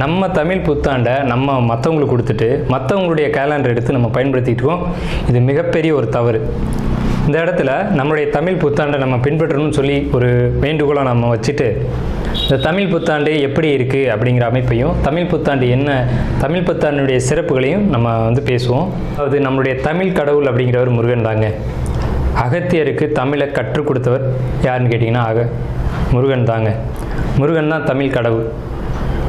நம்ம தமிழ் புத்தாண்டை நம்ம மற்றவங்களுக்கு கொடுத்துட்டு மற்றவங்களுடைய கேலண்டர் எடுத்து நம்ம பயன்படுத்திட்டுருக்கோம் இது மிகப்பெரிய ஒரு தவறு. இந்த இடத்துல நம்மளுடைய தமிழ் புத்தாண்டை நம்ம பின்பற்றணும்னு சொல்லி ஒரு வேண்டுகோளை நம்ம வச்சுட்டு இந்த தமிழ் புத்தாண்டு எப்படி இருக்குது அப்படிங்கிற அமைப்பையும் தமிழ் புத்தாண்டு என்ன தமிழ் புத்தாண்டுடைய சிறப்புகளையும் நம்ம வந்து பேசுவோம். அதாவது நம்மளுடைய தமிழ் கடவுள் அப்படிங்கிறவர் முருகன் தாங்க. அகத்தியருக்கு தமிழை கற்றுக் கொடுத்தவர் யாருன்னு கேட்டிங்கன்னா அக முருகன் தாங்க. முருகன் தான் தமிழ் கடவுள்.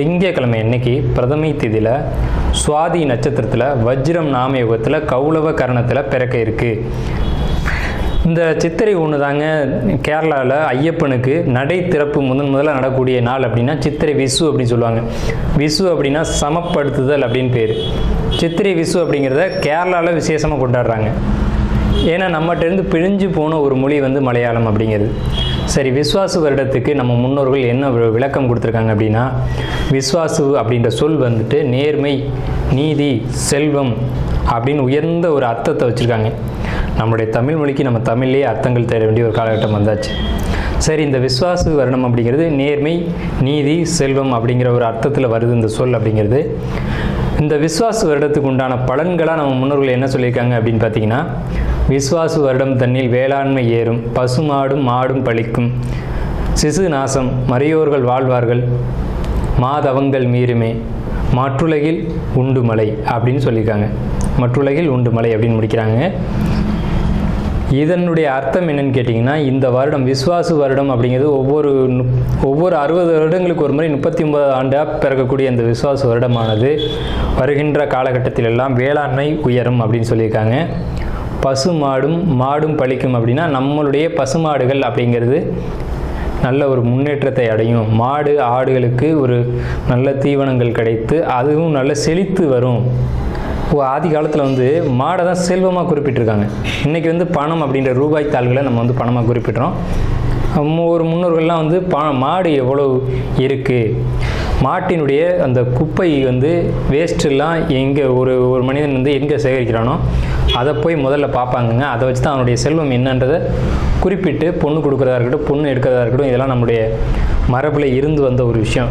திங்கக்கிழமை அன்னைக்கு பிரதமை திதியில் சுவாதி நட்சத்திரத்தில் வஜ்ரம் நாமயுகத்தில் கௌளவ கரணத்தில் பிறக்க இருக்குது இந்த சித்திரை ஒன்று தாங்க கேரளாவில் ஐயப்பனுக்கு நடை திறப்பு முதன் முதல்ல நடக்கூடிய நாள் அப்படின்னா சித்திரை விசு அப்படின்னு சொல்லுவாங்க. விசு அப்படின்னா சமப்படுத்துதல் அப்படின்னு பேர். சித்திரை விசு அப்படிங்கிறத கேரளாவில் விசேஷமாக கொண்டாடுறாங்க. ஏன்னா நம்மகிட்டேருந்து பிழிஞ்சு போன ஒரு மொழி வந்து மலையாளம் அப்படிங்கிறது. சரி விஸ்வாசு வருடத்துக்கு நம்ம முன்னோர்கள் என்ன விளக்கம் கொடுத்துருக்காங்க அப்படின்னா விஸ்வாசு அப்படின்ற சொல் வந்துட்டு நேர்மை நீதி செல்வம் அப்படின்னு உயர்ந்த ஒரு அர்த்தத்தை வச்சுருக்காங்க. நம்முடைய தமிழ் மொழிக்கு நம்ம தமிழ்லேயே அர்த்தங்கள் தேட வேண்டிய ஒரு காலகட்டம் வந்தாச்சு. சரி இந்த விஸ்வாசு வருடம் அப்படிங்கிறது நேர்மை நீதி செல்வம் அப்படிங்கிற ஒரு அர்த்தத்தில் வருது இந்த சொல் அப்படிங்கிறது. இந்த விஸ்வாசு வருடத்துக்கு உண்டான பலன்களாக நம்ம முன்னோர்கள் என்ன சொல்லியிருக்காங்க அப்படின்னு பார்த்தீங்கன்னா விஸ்வாசு வருடம் தன்னில் வேளாண்மை ஏறும் பசுமாடும் மாடும் பழிக்கும். சிசு நாசம் மறையோர்கள் வாழ்வார்கள் மாதவங்கள் மீறுமே. மற்றுலகில் உண்டு மலை அப்படின்னு சொல்லியிருக்காங்க. மற்றுலகில் உண்டு மலை அப்படின்னு முடிக்கிறாங்க. இதனுடைய அர்த்தம் என்னன்னு கேட்டிங்கன்னா இந்த வருடம் விஸ்வாசு வருடம் அப்படிங்கிறது ஒவ்வொரு நு- ஒவ்வொரு அறுபது வருடங்களுக்கு ஒரு முறை முப்பத்தி ஒன்பது ஆண்டாக பிறக்கக்கூடிய இந்த விஸ்வாசு வருடமானது. வருகின்ற காலகட்டத்திலெல்லாம் வேளாண்மை உயரும் அப்படின்னு சொல்லியிருக்காங்க. பசு மாடும் மாடும் பழிக்கும் அப்படின்னா நம்மளுடைய பசுமாடுகள் அப்படிங்கிறது நல்ல ஒரு முன்னேற்றத்தை அடையும். மாடு ஆடுகளுக்கு ஒரு நல்ல தீவனங்கள் கிடைத்து அதுவும் நல்ல செழித்து வரும். ஓ ஆதி காலத்தில் வந்து மாடை தான் செல்வமாக குறிப்பிட்டிருக்காங்க. இன்றைக்கி வந்து பணம் அப்படின்ற ரூபாய் தாள்களை நம்ம வந்து பணமாக குறிப்பிட்றோம். ஒரு முன்னோர்கள்லாம் வந்து பா மாடு எவ்வளோ இருக்குது மாட்டினுடைய அந்த குப்பை வந்து வேஸ்ட்டெல்லாம் எங்கே ஒரு ஒரு மனிதன் வந்து எங்கே சேகரிக்கிறானோ அதை போய் முதல்ல பார்ப்பாங்கங்க. அதை வச்சு தான் அவனுடைய செல்வம் என்னன்றதை குறிப்பிட்டு பொண்ணு கொடுக்குறதா இருக்கட்டும் பொண்ணு எடுக்கிறதா இருக்கட்டும் இதெல்லாம் நம்முடைய மரபில் இருந்து வந்த ஒரு விஷயம்.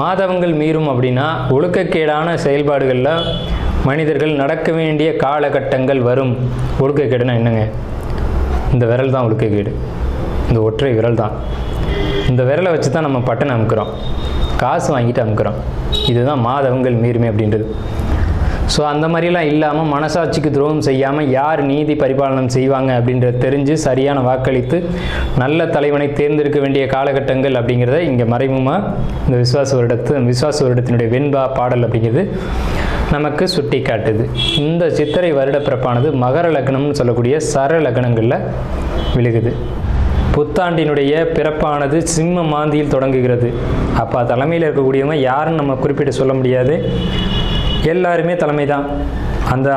மாதவங்கள் மீறும் அப்படின்னா ஒழுக்கக்கேடான செயல்பாடுகளில் மனிதர்கள் நடக்க வேண்டிய காலகட்டங்கள் வரும். ஒழுக்கக்கேடுனா என்னங்க? இந்த விரல் தான் ஒழுக்கக்கேடு. இந்த ஒற்றை விரல் தான் இந்த விரலை வச்சு தான் நம்ம பட்டனை அமுக்கிறோம். காசு வாங்கிட்டு அமுக்கிறோம். இதுதான் மாதவங்கள் மீறுமே அப்படின்றது. ஸோ அந்த மாதிரிலாம் இல்லாமல் மனசாட்சிக்கு துரோகம் செய்யாமல் யார் நீதி பரிபாலனம் செய்வாங்க அப்படின்றத தெரிஞ்சு சரியான வாக்களித்து நல்ல தலைவனை தேர்ந்தெடுக்க வேண்டிய காலகட்டங்கள் அப்படிங்கிறத இங்கே மறைமுகமாக இந்த விஸ்வாச வருடத்து விஸ்வாச வருடத்தினுடைய வெண்பா பாடல் அப்படிங்கிறது நமக்கு சுட்டி காட்டுது. இந்த சித்திரை வருட பிறப்பானது மகர லக்னம்னு சொல்லக்கூடிய சர லக்னங்களில் விழுகுது. புத்தாண்டினுடைய பிறப்பானது சிம்ம மாந்தியில் தொடங்குகிறது. அப்போ தலைமையில் இருக்கக்கூடியவங்க யாருன்னு நம்ம குறிப்பிட்டு சொல்ல முடியாது. எல்லாருமே தலைமை தான் அந்த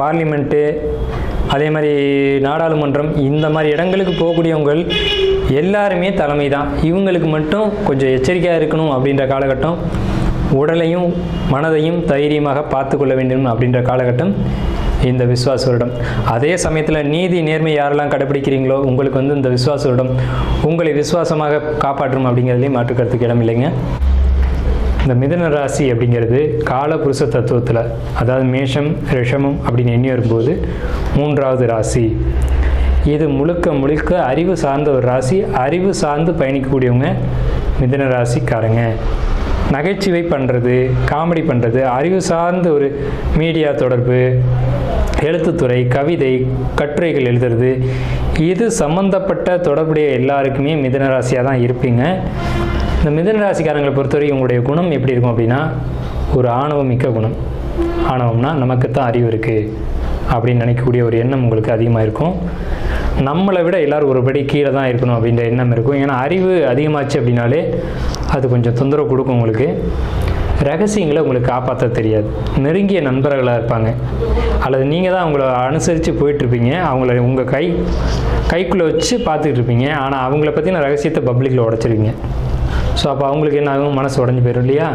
பார்லிமெண்ட்டு அதே மாதிரி நாடாளுமன்றம் இந்த மாதிரி இடங்களுக்கு போகக்கூடியவங்கள் எல்லாருமே தலைமை தான் இவங்களுக்கு மட்டும் கொஞ்சம் எச்சரிக்கையாக இருக்கணும் அப்படின்ற காலகட்டம் உடலையும் மனதையும் தைரியமாக பார்த்து கொள்ள வேண்டும் அப்படின்ற காலகட்டம் இந்த விஸ்வாச வருடம். அதே சமயத்தில் நீதி நேர்மை யாரெல்லாம் கடைபிடிக்கிறீங்களோ உங்களுக்கு வந்து இந்த விஸ்வாச வருடம் உங்களை விசுவாசமாக காப்பாற்றும் அப்படிங்கிறதுலேயும் மாற்றுக்கருத்துக்கு இடம் இல்லைங்க இந்த மிதன ராசி அப்படிங்கிறது காலபுருஷ தத்துவத்தில் அதாவது மேஷம் ரிஷமம் அப்படின்னு எண்ணி வரும்போது மூன்றாவது ராசி. இது முழுக்க முழுக்க அறிவு சார்ந்த ஒரு ராசி. அறிவு சார்ந்து பயணிக்கக்கூடியவங்க மிதன ராசிக்காரங்க. நகைச்சுவை பண்ணுறது காமெடி பண்ணுறது அறிவு சார்ந்த ஒரு மீடியா தொடர்பு எழுத்துத்துறை கவிதை கட்டுரைகள் எழுதுறது இது சம்மந்தப்பட்ட தொடர்புடைய எல்லாருக்குமே மிதன ராசியாக தான் இருப்பீங்க. இந்த மிதன ராசிக்காரங்களை பொறுத்தவரைக்கும் உங்களுடைய குணம் எப்படி இருக்கும் அப்படின்னா ஒரு ஆணவம் மிக்க குணம். ஆணவம்னா நமக்கு தான் அறிவு இருக்குது அப்படின்னு நினைக்கக்கூடிய ஒரு எண்ணம் உங்களுக்கு அதிகமாக இருக்கும். நம்மளை விட எல்லோரும் ஒருபடி கீழே தான் இருக்கணும் அப்படின்ற எண்ணம் இருக்கும். ஏன்னா அறிவு அதிகமாச்சு அப்படின்னாலே அது கொஞ்சம் தொந்தரவு கொடுக்கும் உங்களுக்கு. ரகசியங்களை உங்களுக்கு காப்பாற்ற தெரியாது. நெருங்கிய நண்பர்களாக இருப்பாங்க. அல்லது நீங்கள் தான் அவங்கள அனுசரித்து போயிட்டுருப்பீங்க. அவங்கள உங்கள் கை கைக்குள்ளே வச்சு பார்த்துக்கிட்டு இருப்பீங்க. ஆனால் அவங்கள பற்றின ரகசியத்தை பப்ளிக்கில் உடச்சிருவீங்க. ஸோ அப்போ அவங்களுக்கு என்ன ஆகும்? மனசு உடஞ்சி போயிடும் இல்லையா?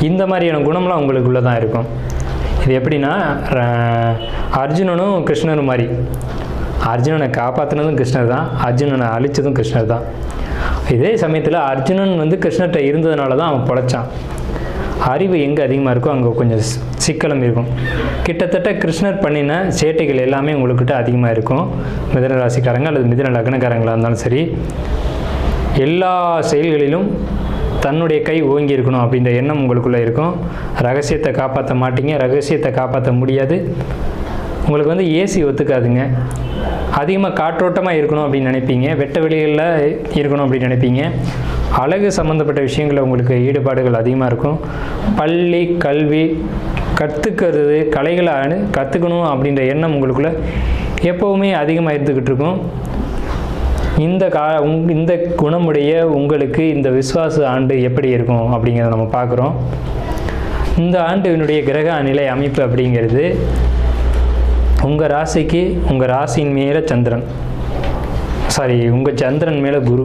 இந்த மாதிரியான குணம்லாம் அவங்களுக்குள்ள தான் இருக்கும். இது எப்படின்னா ர- அர்ஜுனனும் கிருஷ்ணரும் மாதிரி. அர்ஜுனனை காப்பாற்றினதும் கிருஷ்ணர் தான். அர்ஜுனனை அழிச்சதும் கிருஷ்ணர் தான். இதே சமயத்தில் அர்ஜுனன் வந்து கிருஷ்ணர்கிட்ட இருந்ததுனால தான் அவன் பொழைச்சான். அறிவு எங்கே அதிகமாக இருக்கோ அங்கே கொஞ்சம் சிக்கலம் சிக்கலும் இருக்கும். கிட்டத்தட்ட கிருஷ்ணர் பண்ணின சேட்டைகள் எல்லாமே உங்கள்கிட்ட அதிகமாக இருக்கும். மிதன ராசிக்காரங்க அல்லது மிதன லக்னக்காரங்களாக இருந்தாலும் சரி. எல்லா செயல்களிலும் தன்னுடைய கை ஓங்கி இருக்கணும் அப்படின்ற எண்ணம் உங்களுக்குள்ளே இருக்கும். ரகசியத்தை காப்பாற்ற மாட்டீங்க. ரகசியத்தை காப்பாற்ற முடியாது. உங்களுக்கு வந்து ஏசி ஒத்துக்காதுங்க. அதிகமாக காற்றோட்டமாக இருக்கணும் அப்படின்னு நினைப்பீங்க. வெட்ட வெளிகளில் இருக்கணும் அப்படின்னு நினைப்பீங்க. அழகு சம்மந்தப்பட்ட விஷயங்களில் உங்களுக்கு ஈடுபாடுகள் அதிகமாக இருக்கும். பள்ளி கல்வி கற்றுக்கிறது கலைகளை கற்றுக்கணும் அப்படின்ற எண்ணம் உங்களுக்குள்ளே எப்போவுமே அதிகமாக இருந்துக்கிட்டு இருக்கும். இந்த கா உங் இந்த குணமுடைய உங்களுக்கு இந்த விஸ்வாச ஆண்டு எப்படி இருக்கும் அப்படிங்கிறத நம்ம பார்க்குறோம். இந்த ஆண்டினுடைய கிரக நிலை அமைப்பு அப்படிங்கிறது உங்கள் ராசிக்கு உங்கள் ராசியின் மேலே சந்திரன். சாரி உங்கள் சந்திரன் மேலே குரு.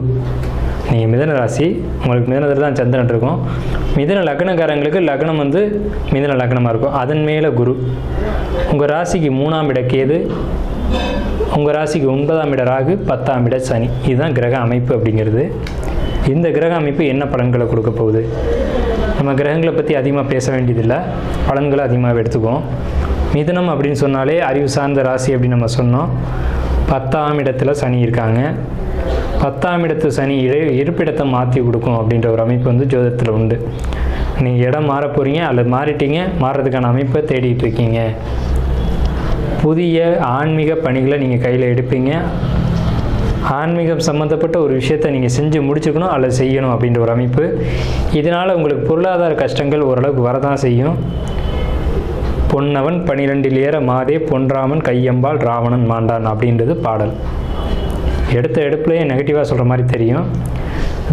நீங்கள் மிதன ராசி உங்களுக்கு மிதனத்தில் தான் சந்திரன் இருக்கும். மிதன லக்னக்காரங்களுக்கு லக்னம் வந்து மிதன லக்னமாக இருக்கும். அதன் மேலே குரு. உங்கள் ராசிக்கு மூணாம் இட கேது உங்கள் ராசிக்கு ஒன்பதாம் இட ராகு பத்தாம் இட சனி. இதுதான் கிரக அமைப்பு அப்படிங்கிறது. இந்த கிரக அமைப்பு என்ன பலன்களை கொடுக்க போகுது? நம்ம கிரகங்களை பற்றி அதிகமாக பேச வேண்டியதில்லை. பலன்களை அதிகமாக எடுத்துக்குவோம். மிதனம் அப்படின்னு சொன்னாலே அறிவு சார்ந்த ராசி அப்படின்னு நம்ம சொன்னோம். பத்தாம் இடத்துல சனி இருக்காங்க. பத்தாம் இடத்து சனி இரு இருப்பிடத்தை மாற்றி கொடுக்கும் அப்படின்ற ஒரு அமைப்பு வந்து ஜோதத்தில் உண்டு. நீங்கள் இடம் மாற போகிறீங்க அல்லது மாறிட்டீங்க மாறுறதுக்கான அமைப்பை தேடிட்டு இருக்கீங்க. புதிய ஆன்மீக பணிகளை நீங்கள் கையில் எடுப்பீங்க. ஆன்மீகம் சம்மந்தப்பட்ட ஒரு விஷயத்தை நீங்கள் செஞ்சு முடிச்சுக்கணும் அல்லது செய்யணும் அப்படின்ற ஒரு அமைப்பு. இதனால் உங்களுக்கு பொருளாதார கஷ்டங்கள் ஓரளவுக்கு வரதான் செய்யும். பொன்னவன் பனிரெண்டில் ஏற மாதே பொன்றாமன் கையம்பால் ராவணன் மாண்டான் அப்படின்றது பாடல். எடுத்த எடுப்புலேயே நெகட்டிவாக சொல்கிற மாதிரி தெரியும்.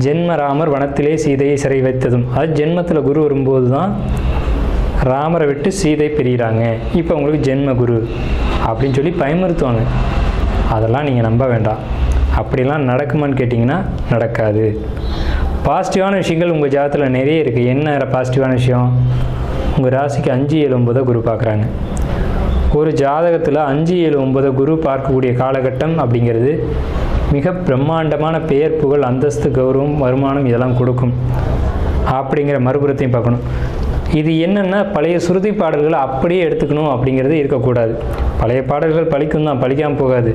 ஜென்ம ராமர் வனத்திலே சீதையை சிறை வைத்ததும். அது ஜென்மத்தில் குரு வரும்போது தான் ராமரை விட்டு சீதை பிரிகிறாங்க இப்போ உங்களுக்கு ஜென்ம குரு அப்படின்னு சொல்லி பயமுறுத்துவாங்க. அதெல்லாம் நீங்கள் நம்ப வேண்டாம். அப்படிலாம் நடக்குமான்னு கேட்டிங்கன்னா நடக்காது. பாசிட்டிவான விஷயங்கள் உங்கள் ஜாதகத்தில் நிறைய இருக்குது என்ன பாசிட்டிவான விஷயம்? உங்கள் ராசிக்கு அஞ்சு ஏழு ஒன்பதை குரு பார்க்குறாங்க. ஒரு ஜாதகத்தில் அஞ்சு ஏழு ஒன்பதை குரு பார்க்கக்கூடிய காலகட்டம் அப்படிங்கிறது மிக பிரம்மாண்டமான பெயர் புகழ் அந்தஸ்து கௌரவம் வருமானம் இதெல்லாம் கொடுக்கும். அப்படிங்கிற மறுபுறத்தையும் பார்க்கணும். இது என்னென்னா பழைய சுருதி பாடல்களை அப்படியே எடுத்துக்கணும் அப்படிங்கிறது இருக்கக்கூடாது. பழைய பாடல்கள் பழிக்கும் தான் பழிக்காமல் போகாது.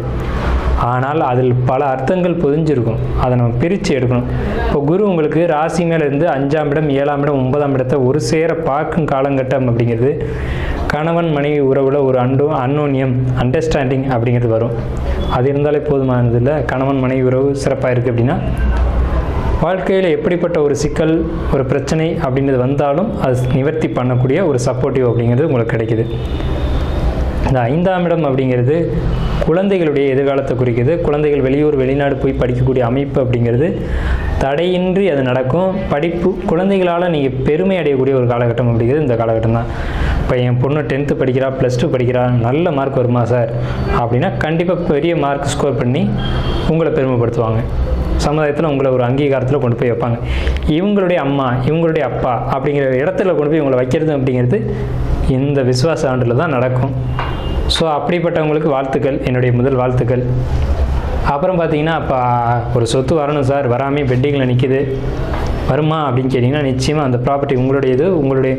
ஆனால் அதில் பல அர்த்தங்கள் பொதிஞ்சிருக்கும். அதை நம்ம பிரித்து எடுக்கணும். இப்போ குரு உங்களுக்கு ராசி மேலே இருந்து அஞ்சாம் இடம் ஏழாம் இடம் ஒன்பதாம் இடத்தை ஒரு சேர பார்க்கும் காலங்கட்டம் அப்படிங்கிறது கணவன் மனைவி உறவில் ஒரு அண்டோ அன்னோன்யம் அண்டர்ஸ்டாண்டிங் அப்படிங்கிறது வரும். அது இருந்தாலே போதுமானது இல்லை கணவன் மனைவி உறவு சிறப்பாக இருக்குது அப்படின்னா வாழ்க்கையில் எப்படிப்பட்ட ஒரு சிக்கல் ஒரு பிரச்சனை அப்படின்றது வந்தாலும் அது நிவர்த்தி பண்ணக்கூடிய ஒரு சப்போர்ட்டிவ் அப்படிங்கிறது உங்களுக்கு கிடைக்குது. இந்த ஐந்தாம் இடம் அப்படிங்கிறது குழந்தைகளுடைய எதிர்காலத்தை குறிக்குது. குழந்தைகள் வெளியூர் வெளிநாடு போய் படிக்கக்கூடிய அமைப்பு அப்படிங்கிறது தடையின்றி அது நடக்கும். படிப்பு குழந்தைகளால் நீங்கள் பெருமை அடையக்கூடிய ஒரு காலகட்டம் அப்படிங்கிறது இந்த காலகட்டம் தான். இப்போ என் பொண்ணு டென்த்து படிக்கிறா ப்ளஸ் டூ படிக்கிறா நல்ல மார்க் வருமா சார் அப்படின்னா கண்டிப்பாக பெரிய மார்க் ஸ்கோர் பண்ணி உங்களை பெருமைப்படுத்துவாங்க. சமுதாயத்தில் உங்களை ஒரு அங்கீகாரத்தில் கொண்டு போய் வைப்பாங்க. இவங்களுடைய அம்மா இவங்களுடைய அப்பா அப்படிங்கிற இடத்துல கொண்டு போய் இவங்களை வைக்கிறது அப்படிங்கிறது இந்த விசுவாச ஆண்டில் தான் நடக்கும். ஸோ அப்படிப்பட்டவங்களுக்கு வாழ்த்துக்கள். என்னுடைய முதல் வாழ்த்துக்கள். அப்புறம் பார்த்தீங்கன்னா அப்போ ஒரு சொத்து வரணும் சார். வராமே பெட்டிங்கில் நிற்கிது வருமா அப்படின்னு கேட்டிங்கன்னா நிச்சயமாக அந்த ப்ராப்பர்ட்டி உங்களுடையது. உங்களுடைய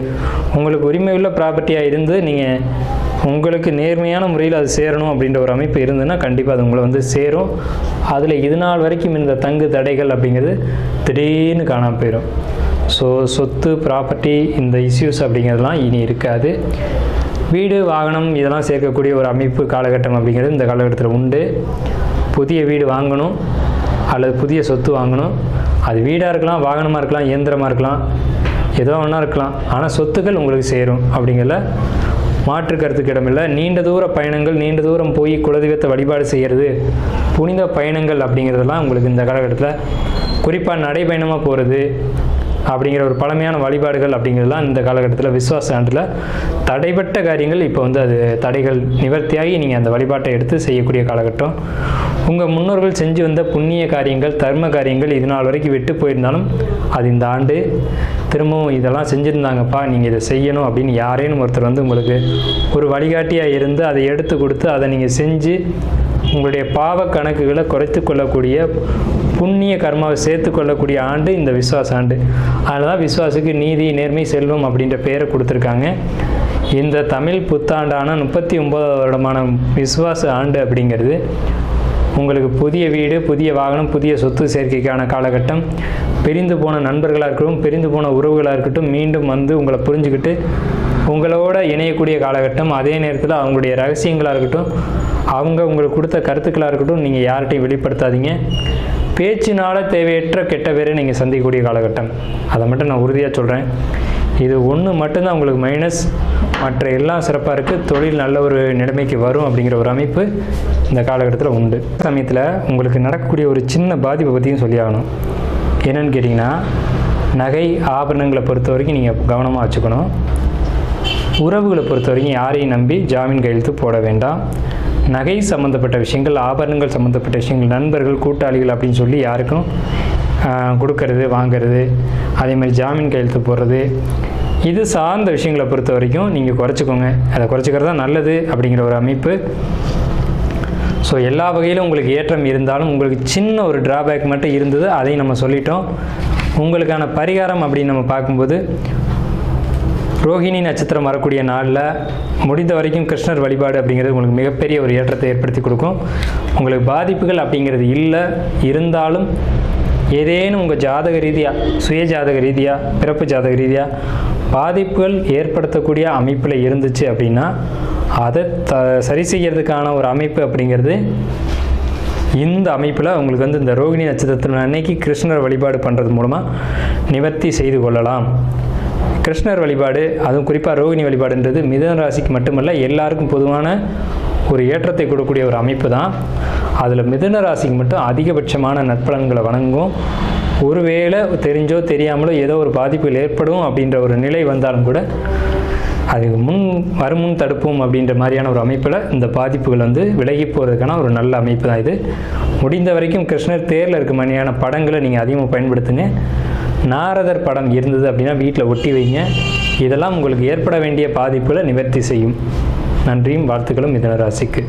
உங்களுக்கு உரிமையுள்ள ப்ராப்பர்ட்டியாக இருந்து நீங்கள் உங்களுக்கு நேர்மையான முறையில் அது சேரணும் அப்படின்ற ஒரு அமைப்பு இருந்ததுன்னா கண்டிப்பாக அது உங்களை வந்து சேரும். அதில் இது நாள் வரைக்கும் இந்த தங்கு தடைகள் அப்படிங்கிறது திடீர்னு காணாமல் போயிடும் ஸோ சொத்து ப்ராப்பர்ட்டி இந்த இஷ்யூஸ் அப்படிங்கிறதுலாம் இனி இருக்காது. வீடு வாகனம் இதெல்லாம் சேர்க்கக்கூடிய ஒரு அமைப்பு காலகட்டம் அப்படிங்கிறது இந்த காலகட்டத்தில் உண்டு. புதிய வீடு வாங்கணும் அல்லது புதிய சொத்து வாங்கணும். அது வீடாக இருக்கலாம் வாகனமாக இருக்கலாம் இயந்திரமாக இருக்கலாம் ஏதோ ஒன்றா இருக்கலாம். ஆனால் சொத்துக்கள் உங்களுக்கு சேரும் அப்படிங்கிறத மாற்று கருத்துக்கு இடமில்லை நீண்ட தூர பயணங்கள் நீண்ட தூரம் போய் குலதெய்வத்தை வழிபாடு செய்கிறது புனித பயணங்கள் அப்படிங்கிறதெல்லாம் உங்களுக்கு இந்த காலகட்டத்தில் குறிப்பாக நடைபயணமாக போகிறது அப்படிங்கிற ஒரு பழமையான வழிபாடுகள் அப்படிங்கிறதுலாம் இந்த காலகட்டத்தில் விஸ்வாச ஆண்டில் தடைப்பட்ட காரியங்கள். இப்போ வந்து அது தடைகள் நிவர்த்தியாகி நீங்கள் அந்த வழிபாட்டை எடுத்து செய்யக்கூடிய காலகட்டம். உங்கள் முன்னோர்கள் செஞ்சு வந்த புண்ணிய காரியங்கள் தர்ம காரியங்கள் இது நாள் வரைக்கும் விட்டு போயிருந்தாலும் அது இந்த ஆண்டு திரும்பவும் இதெல்லாம் செஞ்சுருந்தாங்கப்பா நீங்கள் இதை செய்யணும் அப்படின்னு யாரேனும் ஒருத்தர் வந்து உங்களுக்கு ஒரு வழிகாட்டியாக இருந்து அதை எடுத்து கொடுத்து அதை நீங்கள் செஞ்சு உங்களுடைய பாவ கணக்குகளை குறைத்து கொள்ளக்கூடிய புண்ணிய கர்மாவை சேர்த்து கொள்ளக்கூடிய ஆண்டு இந்த விஸ்வாச ஆண்டு. அதனால தான் விஸ்வாசுக்கு நீதி நேர்மை செல்வம் அப்படின்ற பெயரை கொடுத்துருக்காங்க. இந்த தமிழ் புத்தாண்டான முப்பத்தி ஒன்பதாவது வருடமான விஸ்வாச ஆண்டு அப்படிங்கிறது உங்களுக்கு புதிய வீடு புதிய வாகனம் புதிய சொத்து சேர்க்கைக்கான காலகட்டம். பிரிந்து போன நண்பர்களாக இருக்கட்டும் பிரிந்து போன உறவுகளாக இருக்கட்டும் மீண்டும் வந்து உங்களை புரிஞ்சுக்கிட்டு உங்களோட இணையக்கூடிய காலகட்டம். அதே நேரத்தில் அவங்களுடைய ரகசியங்களாக இருக்கட்டும் அவங்க உங்களுக்கு கொடுத்த கருத்துக்களாக இருக்கட்டும் நீங்கள் யார்கிட்டையும் வெளிப்படுத்தாதீங்க. பேச்சினால் தேவையற்ற கெட்ட பேரை நீங்கள் சந்திக்கக்கூடிய காலகட்டம். அதை மட்டும் நான் உறுதியாக சொல்கிறேன் இது ஒன்று மட்டும்தான் உங்களுக்கு மைனஸ் மற்ற எல்லா சிறப்பாக இருக்குது தொழில் நல்ல ஒரு நிலைமைக்கு வரும் அப்படிங்கிற ஒரு அமைப்பு இந்த காலகட்டத்தில் உண்டு. சமயத்தில் உங்களுக்கு நடக்கக்கூடிய ஒரு சின்ன பாதிப்பை பற்றியும் சொல்லி ஆகணும். என்னென்னு கேட்டிங்கன்னா நகை ஆபரணங்களை பொறுத்த வரைக்கும் நீங்கள் கவனமாக வச்சுக்கணும். உறவுகளை பொறுத்த வரைக்கும் யாரையும் நம்பி ஜாமீன் கையெழுத்து போட வேண்டாம். நகை சம்மந்தப்பட்ட விஷயங்கள் ஆபரணங்கள் சம்மந்தப்பட்ட விஷயங்கள் நண்பர்கள் கூட்டாளிகள் அப்படின்னு சொல்லி யாருக்கும் கொடுக்கறது வாங்கிறது அதே மாதிரி ஜாமீன் கையெழுத்து போடுறது இது சார்ந்த விஷயங்களை பொறுத்த வரைக்கும் நீங்கள் குறைச்சிக்கோங்க. அதை குறைச்சிக்கிறது தான் நல்லது அப்படிங்கிற ஒரு அமைப்பு. ஸோ எல்லா வகையிலும் உங்களுக்கு ஏற்றம் இருந்தாலும் உங்களுக்கு சின்ன ஒரு டிராபேக் மட்டும் இருந்தது அதையும் நம்ம சொல்லிட்டோம். உங்களுக்கான பரிகாரம் அப்படின்னு நம்ம பார்க்கும்போது ரோஹிணி நட்சத்திரம் வரக்கூடிய நாளில் முடிந்த வரைக்கும் கிருஷ்ணர் வழிபாடு அப்படிங்கிறது உங்களுக்கு மிகப்பெரிய ஒரு ஏற்றத்தை ஏற்படுத்தி கொடுக்கும். உங்களுக்கு பாதிப்புகள் அப்படிங்கிறது இல்லை இருந்தாலும் ஏதேனும் உங்கள் ஜாதக ரீதியாக சுய ஜாதக ரீதியாக பிறப்பு ஜாதக ரீதியாக பாதிப்புகள் ஏற்படுத்தக்கூடிய அமைப்பில் இருந்துச்சு அப்படின்னா அதை த சரி செய்யறதுக்கான ஒரு அமைப்பு அப்படிங்கிறது இந்த அமைப்பில் உங்களுக்கு வந்து இந்த ரோகிணி நட்சத்திரத்தின் அன்னைக்கு கிருஷ்ணர் வழிபாடு பண்ணுறது மூலமாக நிவர்த்தி செய்து கொள்ளலாம். கிருஷ்ணர் வழிபாடு அதுவும் குறிப்பாக ரோகிணி வழிபாடுன்றது மிதன ராசிக்கு மட்டுமல்ல எல்லாருக்கும் பொதுவான ஒரு ஏற்றத்தை கொடுக்கக்கூடிய ஒரு அமைப்பு தான். அதில் மிதுன ராசிக்கு மட்டும் அதிகபட்சமான நற்பலன்களை வழங்கும் ஒருவேளை தெரிஞ்சோ தெரியாமலோ ஏதோ ஒரு பாதிப்புகள் ஏற்படும் அப்படின்ற ஒரு நிலை வந்தாலும் கூட அது முன் வருமுன் தடுப்போம் அப்படின்ற மாதிரியான ஒரு அமைப்பில் இந்த பாதிப்புகள் வந்து விலகி போகிறதுக்கான ஒரு நல்ல அமைப்பு தான் இது. முடிந்த வரைக்கும் கிருஷ்ணர் தேரில் இருக்க மாதிரியான படங்களை நீங்கள் அதிகமாக பயன்படுத்துங்க. நாரதர் படம் இருந்தது அப்படின்னா வீட்டில் ஒட்டி வைங்க. இதெல்லாம் உங்களுக்கு ஏற்பட வேண்டிய பாதிப்புகளை நிவர்த்தி செய்யும். நன்றியும் வாழ்த்துக்களும் மிதனராசிக்கு